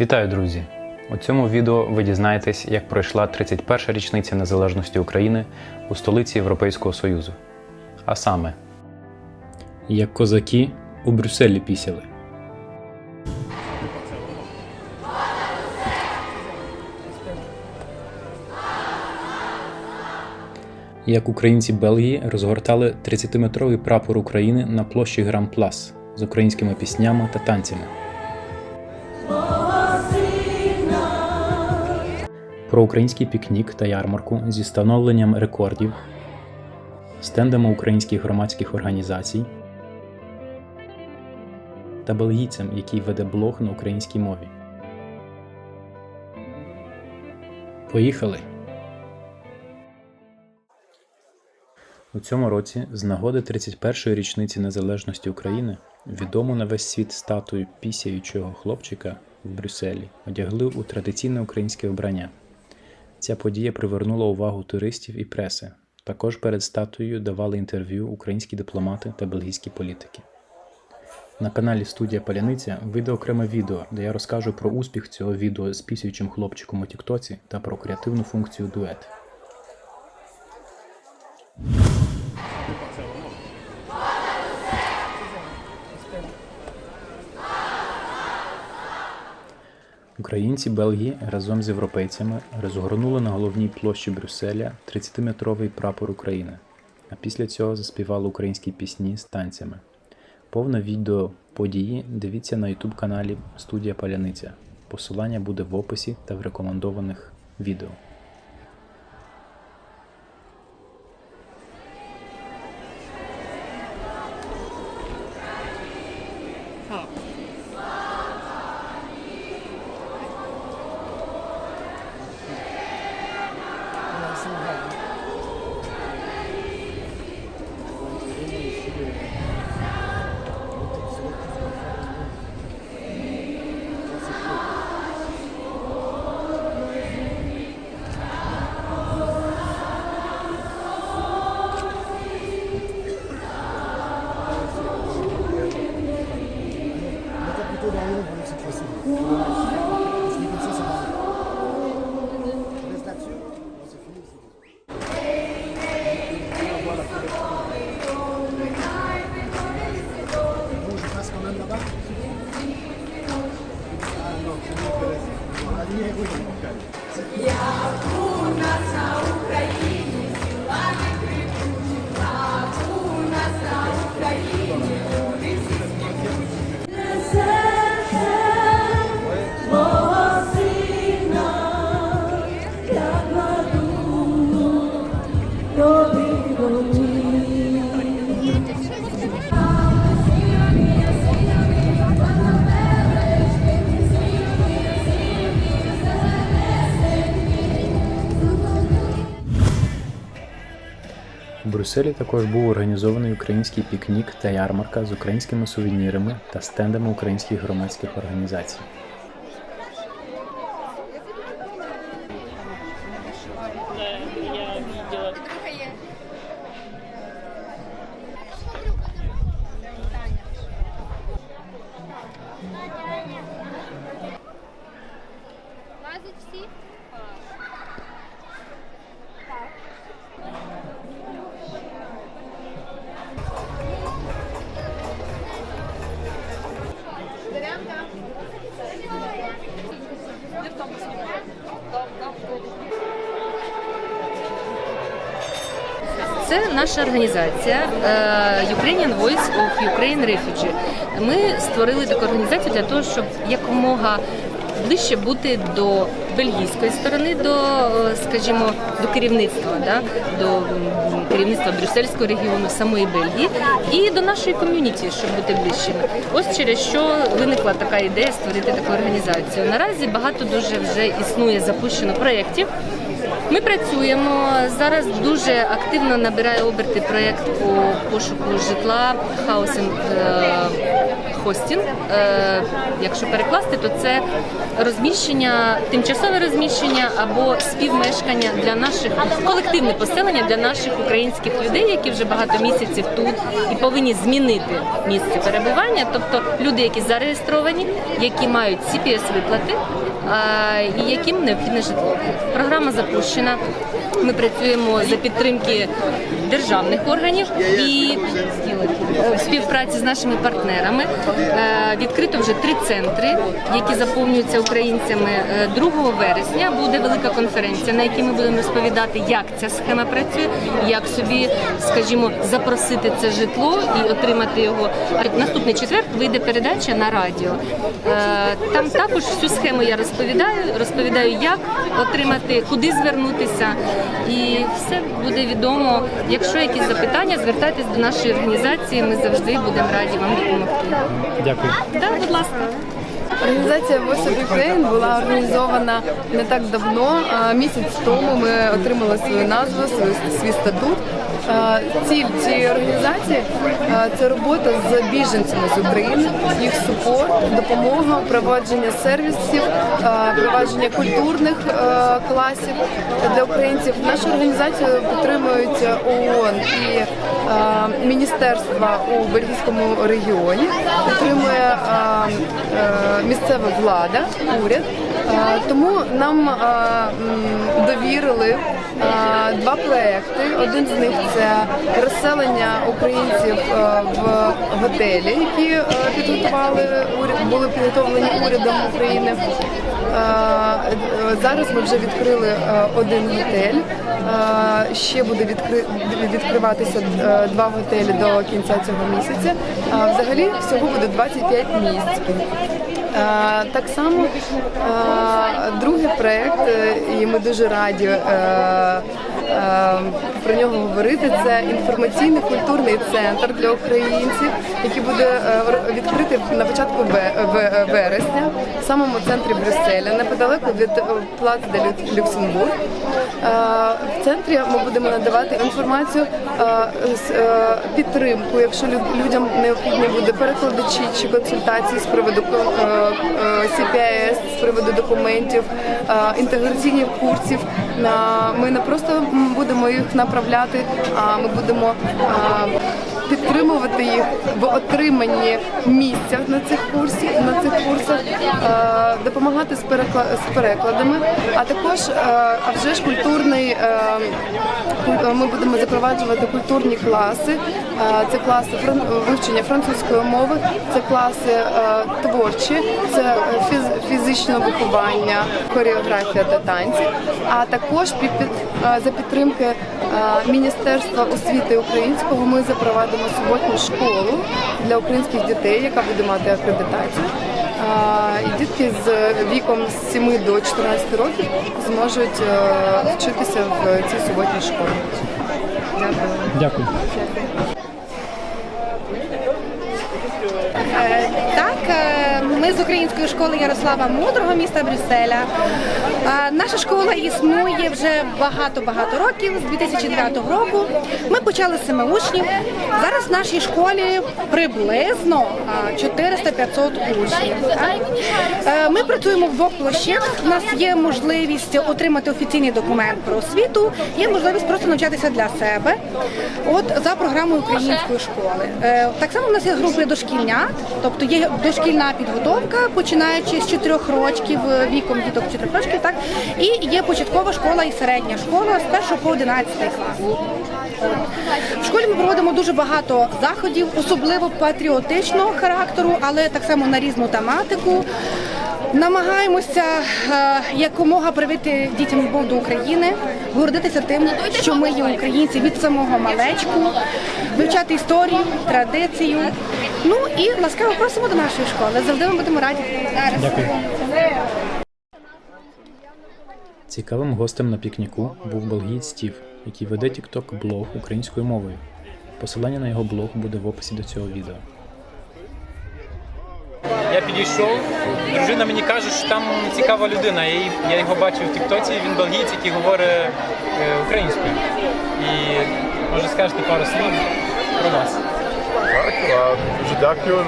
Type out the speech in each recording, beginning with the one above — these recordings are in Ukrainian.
Вітаю, друзі! У цьому відео ви дізнаєтесь, як пройшла 31-ша річниця незалежності України у столиці Європейського Союзу. А саме, як козаки у Брюсселі пісяли. Як українці Бельгії розгортали 30-метровий прапор України на площі Гран-Плас з українськими піснями та танцями. Про український пікнік та ярмарку зі встановленням рекордів, стендами українських громадських організацій та бельгійцем, який веде блог на українській мові. Поїхали! У цьому році, з нагоди 31-ї річниці незалежності України, відому на весь світ статую пісяючого хлопчика в Брюсселі одягли у традиційне українське вбрання. Ця подія привернула увагу туристів і преси. Також перед статуєю давали інтерв'ю українські дипломати та бельгійські політики. На каналі Студія Паляниця вийде окреме відео, де я розкажу про успіх цього відео з пісюючим хлопчиком у Тіктоці та про креативну функцію дует. Українці Бельгії разом з європейцями розгорнули на головній площі Брюсселя 30-метровий прапор України, а після цього заспівали українські пісні з танцями. Повне відео події дивіться на YouTube каналі Студія Паляниця. Посилання буде в описі та в рекомендованих відео. 또 나오는 방식이었습니다. Брюсселі також був організований український пікнік та ярмарка з українськими сувенірами та стендами українських громадських організацій. Лазить всі? Наша організація е, Ukrainian Voice of Ukraine Refugee. Ми створили таку організацію для того, щоб якомога ближче бути до бельгійської сторони, до, е, скажімо, до керівництва, да? до керівництва Брюссельського регіону, самої Бельгії, і до нашої ком'юніті, щоб бути ближчими. Ось через що виникла така ідея створити таку організацію. Наразі багато дуже вже існує запущено проєктів. Ми працюємо зараз. Дуже активно набирає оберти проєкт по пошуку житла е, хостінг. Е, Якщо перекласти, то це розміщення, тимчасове розміщення або співмешкання для наших колективне поселення для наших українських людей, які вже багато місяців тут і повинні змінити місце перебування. Тобто люди, які зареєстровані, які мають cps виплати і яким необхідне житло. Програма запущена. Ми працюємо за підтримки державних органів і в співпраці з нашими партнерами. Е, Відкрито вже три центри, які заповнюються українцями. Е, 2 вересня буде велика конференція, на якій ми будемо розповідати, як ця схема працює, як собі, скажімо, запросити це житло і отримати його. Наступний четвер вийде передача на радіо. Е, Там також всю схему я розповідаю, розповідаю, як отримати, куди звернутися, і все буде відомо. Якщо якісь запитання, звертайтесь до нашої організації. Ми завжди будемо раді вам допомогти. Дякую. Так, будь ласка. Організація Voice of Ukraine була організована не так давно. Місяць тому ми отримали свою назву, свій, свій статут. Ціль цієї організації це робота з біженцями з України, їх супорт, допомога, впровадження сервісів, а, впровадження культурних класів для українців. Нашу організацію підтримують ООН і міністерства у бельгійському регіоні. Підтримує а, е, місцева влада, уряд. Е, Тому нам е, довірили е, два проекти. Один з них це розселення українців е, в готелі, які е, підготували були підготовлені урядом України. Е, Зараз ми вже відкрили е, один готель. Е, Ще буде відкри... відкриватися два готелі до кінця цього місяця. Взагалі всього буде 25 місць. Так само другий проект, і ми дуже раді про нього говорити. Це інформаційний культурний центр для українців, який буде е, відкритий на початку ве- ве- вересня в самому центрі Брюсселя, неподалеку від е, Плац де Люксембург. Е, В центрі ми будемо надавати інформацію, е, з, е, підтримку, якщо людям необхідні буде перекладачі чи консультації з приводу е, е, з приводу документів, е, інтеграційних курсів. Ми не просто будемо їх направляти, а ми будемо підтримувати їх в отриманні місця на цих курсів, на цих курсах, допомагати з перекла- з перекладами, а також а вже ж культурний. Ми будемо запроваджувати культурні класи. Це класи вивчення французької мови, це класи творчі, це фізичне виховання, хореографія та танці. А також під, під- е, за підтримки е, Міністерства освіти українського ми запровадимо суботню школу для українських дітей, яка буде мати акредитацію. Е, І дітки з віком з 7 до 14 років зможуть вчитися в цій суботній школі. Дякую. Дякую. Е, Так, е, ми з української школи Ярослава Мудрого міста Брюсселя. Е, Наша школа існує вже багато-багато років, з 2009 року. Ми почали з семи учнів. Зараз в нашій школі приблизно е, 400-500 учнів. Е, Ми працюємо в двох площинах. У нас є можливість отримати офіційний документ про освіту, є можливість просто навчатися для себе. От за програмою української школи. Е, Так само в нас є групи дошкільнят, тобто є дошкільна підготовка, починаючи з 4 років е, віком діток 4 років, так і є початкова школа і середня школа з 1 по 11 клас. В школі ми проводимо дуже багато заходів, особливо патріотичного характеру, але так само на різну тематику. Намагаємося е, якомога привити дітям любов до України, гордитися тим, що ми є українці від самого малечку, вивчати історію, традицію. Ну і ласкаво просимо до нашої школи. Завжди ми будемо раді. Дякую. Цікавим гостем на пікніку був Болгієць Стів, який веде TikTok блог українською мовою. Посилання на його блог буде в описі до цього відео. Я підійшов, дружина мені каже, що там цікава людина. Я, я його бачив в Тіктоці, він бельгієць, який говорить е, українською. І може скажете пару слів про вас. Так, а, дуже дякую.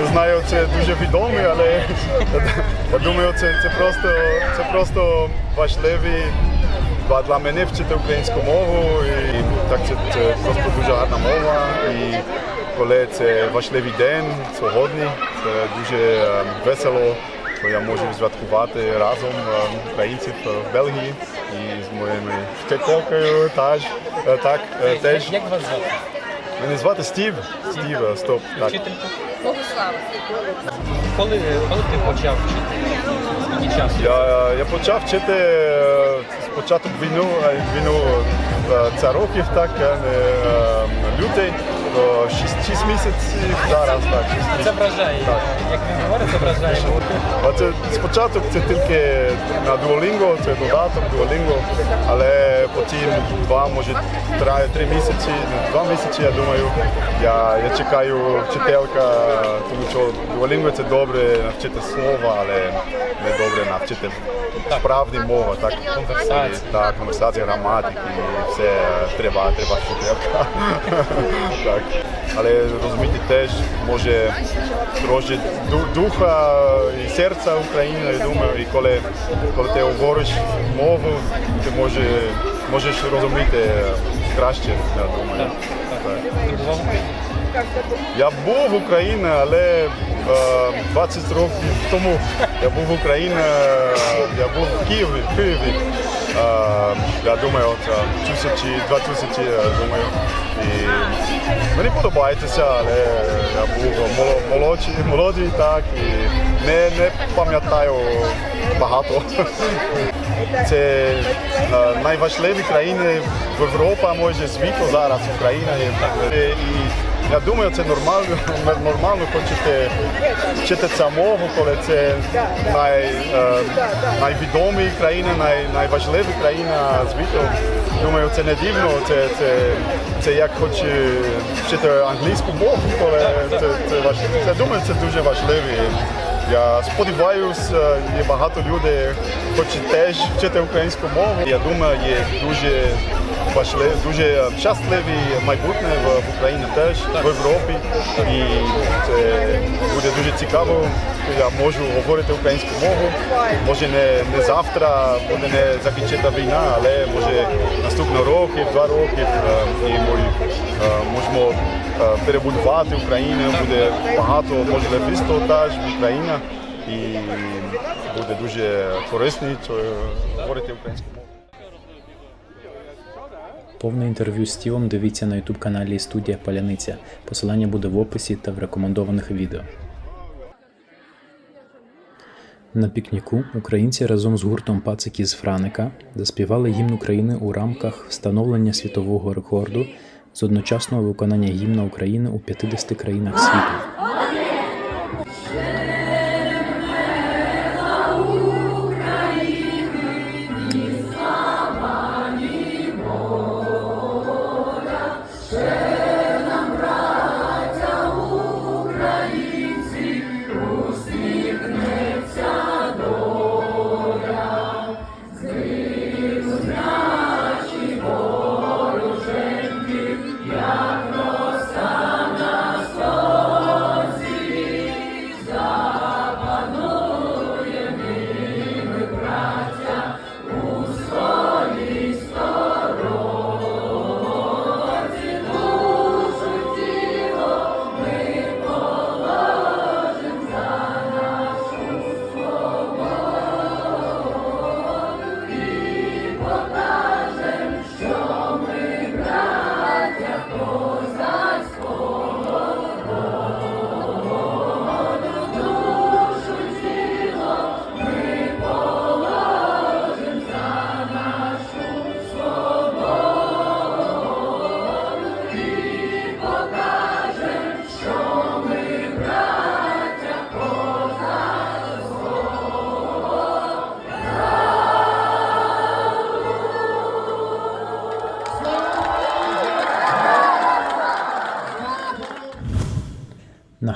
Не знаю, це дуже відомий, але я думаю, це, це просто це просто важливі для мене вчити українську мову. І так це, це просто дуже гарна мова. І коли це важливий день сьогодні, це дуже е, весело. То я можу святкувати разом е, українців в Бельгії і з моїми вчителькою е, Так, е, теж. Як вас звати? Мене звати Стів. Стів, е, стоп. Так. Вчителька? Богослава. Коли, коли ти почав вчити? Скільки часу? Я, я почав вчити е, спочатку війну, а війну е, це років, так, е, е, лютий, до 6, 6 місяців зараз, так, 6 Це місяців. вражає. Так. Як він говорить, це вражає. А це спочатку це тільки на Duolingo, це додаток Duolingo, але потім два, може три, три місяці, два місяці, я думаю, я, я чекаю вчителька, тому що Duolingo це добре навчити слова, але не добре навчити справді мова, так, Конверсація. так, конверсація, граматики, і все треба, треба вчителька. так. Але розуміти теж може трошки ду- духа і серця України, я думаю, і коли, коли ти говориш мову, ти може, можеш розуміти краще, я думаю. Так. Я був в Україні, але е, 20 років тому я був в Україні, я був в Києві. В Києві. Я думаю, от, е, тисячі, два тисячі, я думаю. І мені подобається, але я був молодший, молодий, так, і не, не пам'ятаю багато. Це найважливіші найважливі країни в Європі, може світу зараз, Україна. Е, І я думаю, це нормально, нормально хочете вчити мову, коли це най, е, найвідомі країна, най, найважливі країна світу. Думаю, це не дивно, це, це, це як хоче вчити англійську мову, коли це, це, важливо. Це, думаю, це дуже важливо. Я сподіваюся, є багато людей, хочуть теж вчити українську мову. Я думаю, є дуже важливі, дуже щасливі майбутнє в, Україні теж, в Європі. І це буде дуже цікаво. Я можу говорити українську мову. Може не, не завтра буде не закінчити війна, але може наступного року, два роки, е, і ми е, можемо е, перебудувати Україну, буде багато можливостей теж в Україні і буде дуже корисно е, говорити українською мовою. Повне інтерв'ю з Стівом дивіться на ютуб каналі Студія Паляниця. Посилання буде в описі та в рекомендованих відео. На пікніку українці разом з гуртом Пацики з Франика заспівали гімн України у рамках встановлення світового рекорду з одночасного виконання гімна України у 50 країнах світу.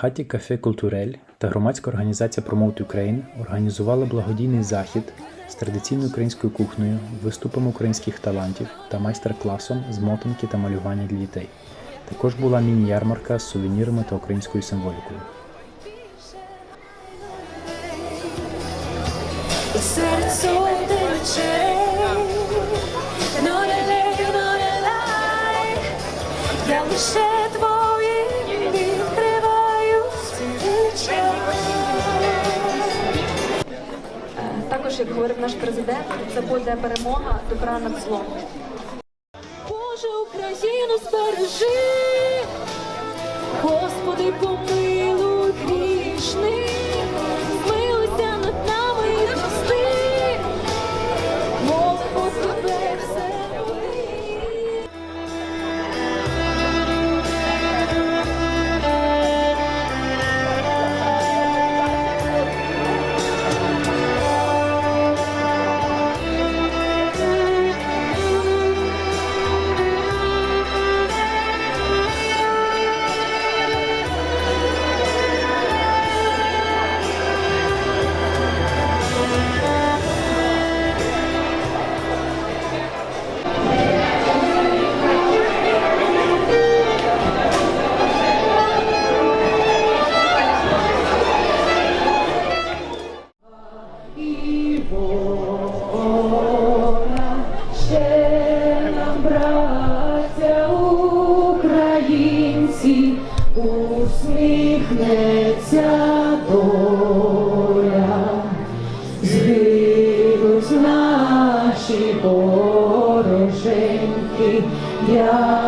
Хаті кафе Культурель та громадська організація Promote Ukraine організували благодійний захід з традиційною українською кухнею, виступами українських талантів та майстер-класом з мотанки та малювання для дітей. Також була міні-ярмарка з сувенірами та українською символікою. Серце Також, говорив наш президент, це буде перемога добра над злом. Боже, Україну збережи, Господи, помилуй Браття українці, усміхнеться доля, згинуть наші вороженьки, як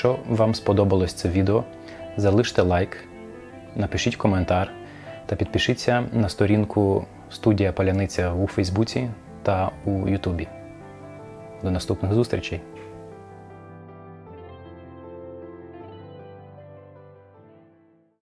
якщо вам сподобалось це відео, залиште лайк, напишіть коментар та підпишіться на сторінку студія Паляниця у Фейсбуці та у Ютубі. До наступних зустрічей!